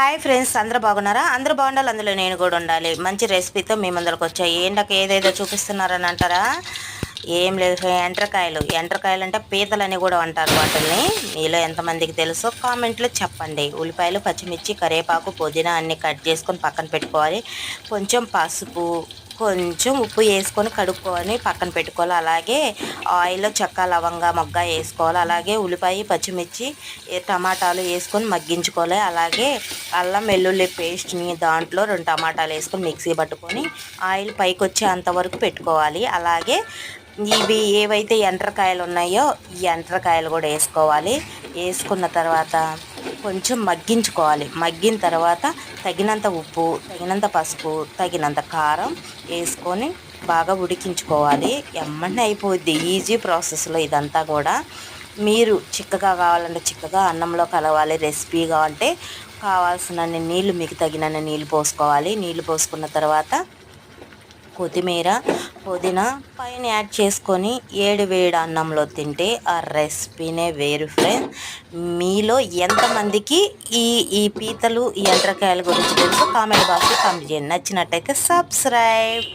Hi friends అందరూ బాగున్నారా? అందరూ బాగుండాలి అందులో నేను కూడా ఉండాలి. మంచి రెసిపీతో మీ ముందరకు వచ్చాయి ఏంటక ఏదేదో చూపిస్తున్నారని అంటారా? ఏం లేదు ఫ్రెండ్, ఎండ్రకాయలు. ఎండ్రకాయలు అంటే పీతలని కూడా అంటారు వాటిని మీలో ఎంతమందికి తెలుసో కామెంట్లో చెప్పండి. ఉల్లిపాయలు పచ్చిమిర్చి కరివేపాకు పుదీనా అన్ని కట్ చేసుకొని పక్కన పెట్టుకోవాలి. కొంచెం పసుపు కొంచెం ఉప్పు వేసుకొని కడుక్కొని పక్కన పెట్టుకోవాలి. అలాగే ఆయిల్లో చెక్క లవంగా మొగ్గ వేసుకోవాలి. అలాగే ఉల్లిపాయ పచ్చిమిర్చి టమాటాలు వేసుకొని మగ్గించుకోవాలి. అలాగే అల్లం వెల్లుల్లి పేస్ట్ని దాంట్లో రెండు టమాటాలు వేసుకొని మిక్సీ పట్టుకొని ఆయిల్ పైకి వచ్చేంత అంతవరకు పెట్టుకోవాలి. అలాగే ఇవి ఏవైతే ఎండ్రకాయలు ఉన్నాయో ఈ ఎండ్రకాయలు కూడా వేసుకోవాలి. వేసుకున్న తర్వాత కొంచెం మగ్గించుకోవాలి. మగ్గిన తర్వాత తగినంత ఉప్పు తగినంత పసుపు తగినంత కారం వేసుకొని బాగా ఉడికించుకోవాలి. ఎమ్మని అయిపోద్ది. ఈజీ ప్రాసెస్లో ఇదంతా కూడా. మీరు చిక్కగా కావాలంటే చిక్కగా అన్నంలో కలవాలి. రెసిపీగా అంటే కావాల్సినన్ని నీళ్ళు మీకు తగినన్ని నీళ్ళు పోసుకోవాలి. నీళ్ళు పోసుకున్న తర్వాత కొత్తిమీర పుదీనా పైన యాడ్ చేసుకొని ఏడు వేడి అన్నంలో తింటే ఆ రెసిపీనే వేరు ఫ్రెండ్ మీలో ఎంతమందికి ఈ ఈ పీతలు ఈ ఎండ్రకాయల గురించి తెలుసు కామెంట్ బాక్స్లో కామెంట్ చేయండి. నచ్చినట్టయితే సబ్స్క్రైబ్